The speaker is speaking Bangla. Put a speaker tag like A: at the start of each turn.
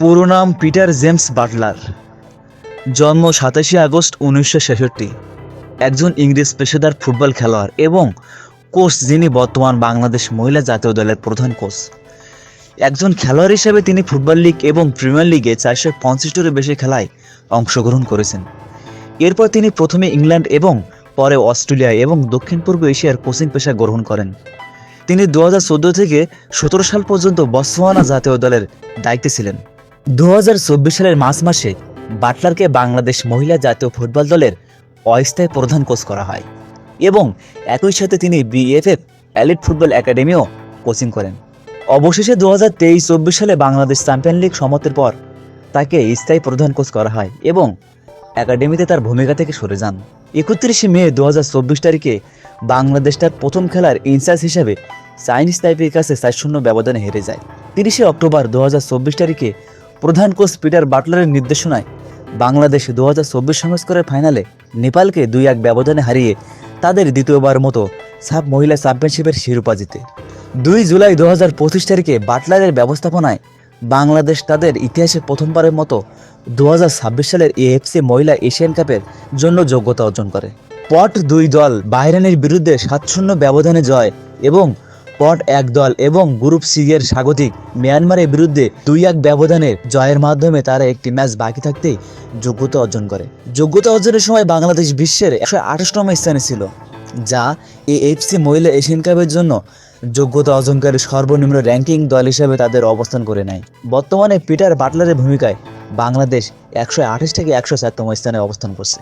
A: পুরো নাম পিটার জেমস বাটলার। জন্ম সাতাশে আগস্ট উনিশশো ছেষট্টি। একজন ইংরেজ পেশাদার ফুটবল খেলোয়াড় এবং কোচ যিনি বর্তমান বাংলাদেশ মহিলা জাতীয় দলের প্রধান কোচ। একজন খেলোয়াড় হিসেবে তিনি ফুটবল লিগ এবং প্রিমিয়ার লিগে চারশো পঞ্চাশটিরও বেশি খেলায় অংশগ্রহণ করেছেন। এরপর তিনি প্রথমে ইংল্যান্ড এবং পরে অস্ট্রেলিয়া এবং দক্ষিণ পূর্ব এশিয়ার কোচিং পেশা গ্রহণ করেন। তিনি দু হাজার চোদ্দ থেকে সতেরো সাল পর্যন্ত বর্সোয়ানা জাতীয় দলের দায়িত্বে ছিলেন। দু হাজার চব্বিশ সালের মার্চ মাসে বাটলারকে বাংলাদেশ মহিলা জাতীয় ফুটবল দলের অস্থায়ী প্রধান কোচ করা হয় এবং একই সাথে তিনি বিএফএফ এলিট ফুটবল একাডেমিও কোচিং করেন। অবশেষে দু হাজার তেইশ চব্বিশ সালে বাংলাদেশ চ্যাম্পিয়ন লিগ সমাপ্তির পর তাকে স্থায়ী প্রধান কোচ করা হয় এবং একাডেমিতে তার ভূমিকা থেকে সরে যান। একত্রিশে মে দু হাজার চব্বিশ তারিখে বাংলাদেশ তার প্রথম খেলার ইনচার্জ হিসেবে চাইনিজ তাইপের কাছে চার শূন্য ব্যবধানে হেরে যায়। তিরিশে অক্টোবর দু হাজার চব্বিশ তারিখে প্রধান কোচ পিটার বাটলারের নির্দেশনায় বাংলাদেশ দু হাজার চব্বিশ সংস্কারের ফাইনালে নেপালকে দুই এক ব্যবধানে হারিয়ে তাদের দ্বিতীয়বার মতো সাব মহিলা চ্যাম্পিয়নশিপের শিরোপা জিতে। দুই জুলাই দু হাজার পঁচিশ তারিখে বাটলারের ব্যবস্থাপনায় বাংলাদেশ তাদের ইতিহাসে প্রথমবারের মতো দু হাজার ছাব্বিশ সালের এএফসি মহিলা এশিয়ান কাপের জন্য যোগ্যতা অর্জন করে। পট দুই দল বাহরানের বিরুদ্ধে সাত শূন্য ব্যবধানে জয় এবং পট এক দল এবং গ্রুপ সি এর স্বাগতিক। মিয়ানমারের বিরুদ্ধে দুই এক ব্যবধানের জয়ের মাধ্যমে তারা একটি ম্যাচ বাকি থাকতেই যোগ্যতা অর্জন করে। যোগ্যতা অর্জনের সময় বাংলাদেশ বিশ্বের একশো আঠাশতম স্থানে ছিল, যা এএফসি মহিলা এশিয়ান কাপের জন্য যোগ্যতা অর্জনকারী সর্বনিম্ন র্যাঙ্কিং দল হিসেবে তাদের অবস্থান করে নেয়। বর্তমানে পিটার বাটলারের ভূমিকায় বাংলাদেশ একশো আঠাশ থেকে একশো চারতম স্থানে অবস্থান করছে।